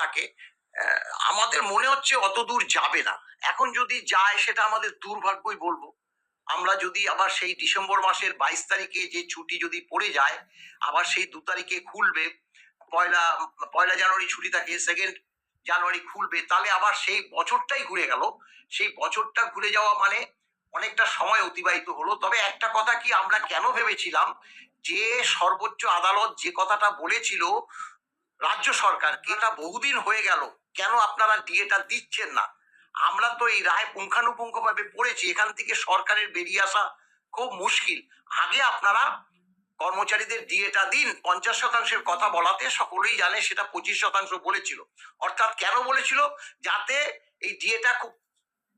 থাকে আমাদের মনে হচ্ছে অত দূর যাবে না। এখন যদি যায়, সেটা আমাদের দুর্ভাগ্যই বলব। আমরা যদি আবার সেই ডিসেম্বর মাসের বাইশ তারিখে যে ছুটি যদি পড়ে যায়, আবার সেই দু তারিখে খুলবে, পয়লা পয়লা জানুয়ারি ছুটি থাকে সেকেন্ড জানুয়ারি খুলবে, তাহলে আবার সেই বছরটাই ঘুরে গেল। সেই বছরটা ঘুরে যাওয়া মানে অনেকটা সময় অতিবাহিত হলো। তবে একটা কথা কি আমরা কেন ভেবেছিলাম, যে সর্বোচ্চ আদালত যে কথাটা বলেছিল রাজ্য সরকারকে এটা বহুদিন হয়ে গেল? কেন আপনারা ডিএটা দিচ্ছেন না? আমরা তো এই রায় পুঙ্খানুপুঙ্খ ভাবে পড়েছি, এখান থেকে সরকারের বেরিয়ে আসা খুব মুশকিল। আগে আপনারা কর্মচারীদের ডিএটা দিন, পঞ্চাশ শতাংশের কথা বলাতে সকলেই জানে সেটা পঁচিশ শতাংশ বলেছিল। অর্থাৎ কেন বলেছিল? যাতে এই ডিএটা খুব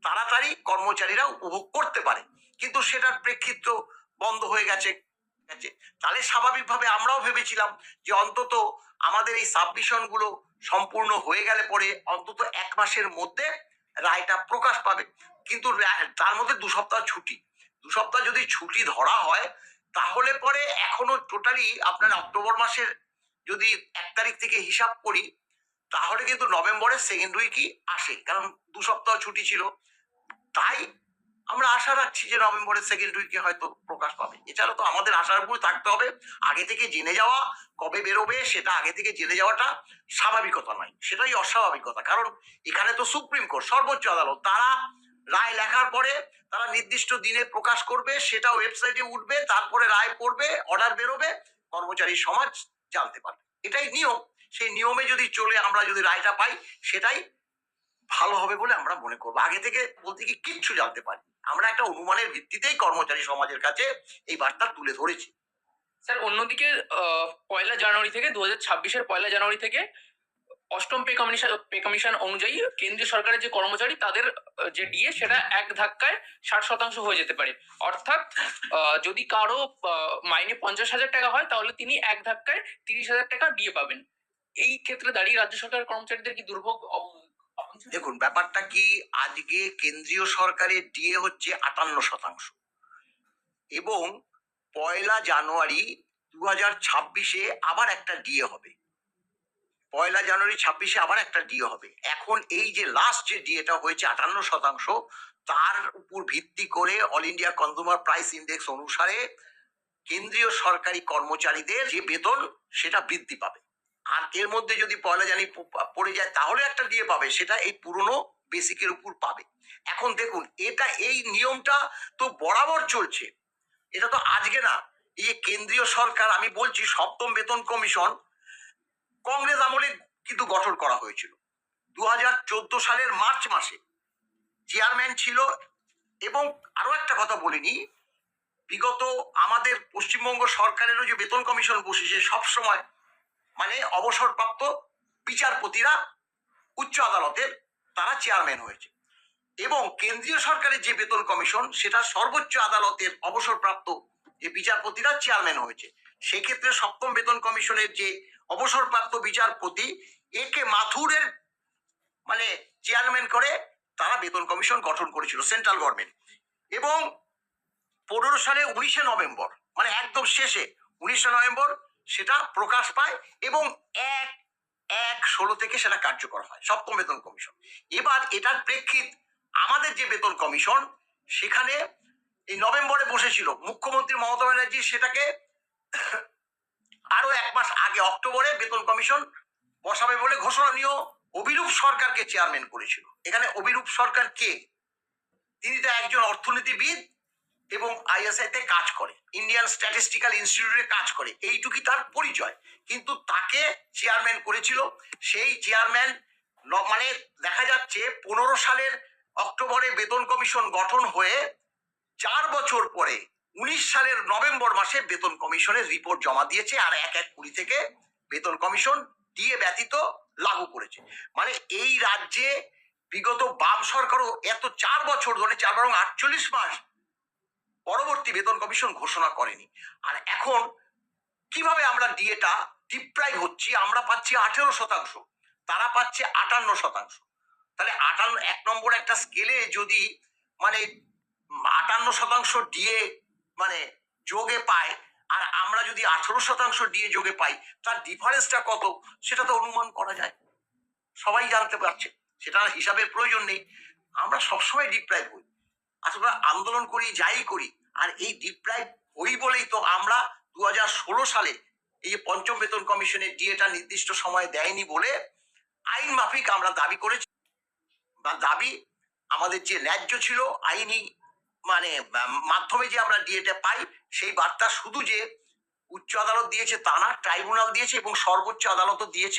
তাড়াতাড়ি কর্মচারীরা উপভোগ করতে পারে। কিন্তু সেটার প্রেক্ষিত বন্ধ হয়ে গেছে গেছে। তাহলে স্বাভাবিকভাবে আমরাও ভেবেছিলাম যে অন্তত আমাদের এই সাবমিশনগুলো সম্পূর্ণ হয়ে গেলে পরে অন্তত এক মাসের মধ্যে রায়টা প্রকাশ পাবে। কিন্তু তার মধ্যে দু সপ্তাহ ছুটি। দু সপ্তাহ যদি ছুটি ধরা হয়, তাহলে পরে এখনও টোটালি আপনার অক্টোবর মাসের যদি এক তারিখ থেকে হিসাব করি, তাহলে কিন্তু নভেম্বরের সেকেন্ড উইকই আসে। কারণ দু সপ্তাহ ছুটি ছিল। তাই আমরা আশা রাখছি যে নভেম্বরের সেকেন্ড উইকে হয়তো প্রকাশ পাবে। এছাড়া তো আমাদের আশার উপরে থাকতে হবে। আগে থেকে জেনে যাওয়া, কবে বেরোবে, সেটা আগে থেকে জেনে যাওয়াটা স্বাভাবিকতা নয়। সেটাই অস্বাভাবিকতা। কারণ এখানে তো সুপ্রিম কোর্ট, সর্বোচ্চ আদালত, তারা রায় লেখার পরে তারা নির্দিষ্ট দিনে প্রকাশ করবে সেটা ওয়েবসাইটে উঠবে, তারপরে রায় পড়বে অর্ডার বেরোবে, কর্মচারী সমাজ জানতে পারবে। এটাই নিয়ম। সেই নিয়মে যদি চলে আমরা যদি রায়টা পাই, সেটাই ভালো হবে বলে আমরা মনে করব। আগে থেকে বলতে কি কিচ্ছু জানতে পারি আমরা একটা অনুমানের ভিত্তিতেই কর্মচারী সমাজের কাছে এই বার্তা তুলে ধরেছি স্যার, অন্যদিকে পয়লা জানুয়ারি থেকে দু হাজার ছাব্বিশের পয়লা জানুয়ারি থেকে অষ্টম পে কমিশন পে কমিশন অনুযায়ী কেন্দ্রীয় সরকারের যে কর্মচারী, তাদের যে ডিএ, সেটা এক ধাক্কায় ষাট শতাংশ হয়ে যেতে পারে অর্থাৎ যদি কারও মাইনে পঞ্চাশ হাজার টাকা হয়, তাহলে তিনি এক ধাক্কায় তিরিশ হাজার টাকা ডিএ পাবেন এই ক্ষেত্রে দাঁড়িয়ে রাজ্য সরকারের কর্মচারীদের কি দুর্ভোগ? দেখুন, ব্যাপারটা কি? আজকে কেন্দ্রীয় সরকারের ডিএ হচ্ছে আটান্ন শতাংশ। এবং পয়লা জানুয়ারি দু হাজার ছাব্বিশে আবার একটা ডিএ হবে। পয়লা জানুয়ারি ছাব্বিশে আবার একটা ডিএ হবে। এখন এই যে লাস্ট যে ডিএটা হয়েছে আটান্ন শতাংশ, তার উপর ভিত্তি করে all India consumer price index অনুসারে কেন্দ্রীয় সরকারি কর্মচারীদের যে বেতন, সেটা বৃদ্ধি পাবে। আর এর মধ্যে যদি পয়লা জানি পড়ে যায়, তাহলে একটা দিয়ে পাবে, সেটা এই পুরনো বেসিকের উপর পাবে। এখন দেখুন, এটা এই নিয়মটা তো বরাবর চলছে। এটা তো আজকে না, এই কেন্দ্রীয় সরকার, আমি বলছি সপ্তম বেতন কমিশন, কংগ্রেস আমলে কিন্তু গঠন করা হয়েছিল। দু হাজার চোদ্দ সালের মার্চ মাসে চেয়ারম্যান ছিল এবং আরও একটা কথা বলিনি বিগত আমাদের পশ্চিমবঙ্গ সরকারেরও যে বেতন কমিশন বসেছে সবসময় মানে অবসরপ্রাপ্ত বিচারপতিরা উচ্চ আদালতের তারা চেয়ারম্যান হয়েছে। এবং কেন্দ্রীয় সরকারের যে বেতন কমিশন, সেটা সর্বোচ্চ আদালতের অবসরপ্রাপ্ত যে বিচারপতিরা চেয়ারম্যান হয়েছে। সেক্ষেত্রে সপ্তম বেতন কমিশনের যে অবসরপ্রাপ্ত বিচারপতি, একে মাথুরের মানে চেয়ারম্যান করে তারা বেতন কমিশন গঠন করেছিল, সেন্ট্রাল গভর্নমেন্ট। এবং পনেরো সালে উনিশে নভেম্বর মানে একদম শেষে, উনিশে নভেম্বর সেটা প্রকাশ পায় এবং এক এক ষোলো থেকে সেটা কার্যকর হয়, সপ্তম বেতন কমিশন। এবার এটার প্রেক্ষিত আমাদের যে বেতন কমিশন, সেখানে এই নভেম্বরে বসেছিল মুখ্যমন্ত্রী মমতা ব্যানার্জি, সেটাকে আরও এক মাস আগে অক্টোবরে বেতন কমিশন বসাবে বলে ঘোষণা, নিয়েও অভিরূপ সরকারকে চেয়ারম্যান করেছিল। এখানে অভিরূপ সরকার কে? তিনি তো একজন অর্থনীতিবিদ এবং আইএসআই তে কাজ করে। ইন্ডিয়ান স্ট্যাটিস্টিক্যাল ইনস্টিটিউটে কাজ করে। এইটুকুই তার পরিচয়। কিন্তু তাকে চেয়ারম্যান করেছিল। সেই চেয়ারম্যান মানে দেখা যাচ্ছে পনেরো সালের অক্টোবরে বেতন কমিশন গঠন হয়ে চার বছর পরে উনিশ সালের নভেম্বর মাসে বেতন কমিশনের রিপোর্ট জমা দিয়েছে আর এক এক কুড়ি থেকে বেতন কমিশন দিয়ে ব্যতীত লাগু করেছে। মানে এই রাজ্যে বিগত বাম সরকারও এত চার বছর ধরে, চার বরং আটচল্লিশ মাস পরবর্তী বেতন কমিশন ঘোষণা করেনি। আর এখন কীভাবে আমরা ডিএটা ডিপ্রাইভ হচ্ছি, আমরা পাচ্ছি আঠেরো শতাংশ, তারা পাচ্ছে আটান্ন শতাংশ। তাহলে আটান্ন, এক নম্বর একটা স্কেলে যদি মানে আটান্ন শতাংশ ডিএ মানে যোগে পায়, আর আমরা যদি আঠেরো শতাংশ ডিএ যোগে পাই, তার ডিফারেন্সটা কত, সেটা তো অনুমান করা যায়। সবাই জানতে পারছে সেটা হিসাবের প্রয়োজন নেই। আমরা সবসময় ডিপ্রাইভ হই। আসলে আন্দোলন করি, যাই করি, আর এই ডিপ্রাইভ হই বলেই তো আমরা দুই হাজার ষোলো সালে এই পঞ্চম বেতন কমিশনের ডিএটা নির্দিষ্ট সময় দেয়নি বলে আইন মাফিক আমরা দাবি করেছি। বা দাবি আমাদের যে ন্যায্য ছিল, আইনি মানে মাধ্যমে যে আমরা ডিএটা পাই, সেই বার্তা শুধু যে উচ্চ আদালত দিয়েছে তা না, ট্রাইব্যুনাল দিয়েছে এবং সর্বোচ্চ আদালতও দিয়েছে।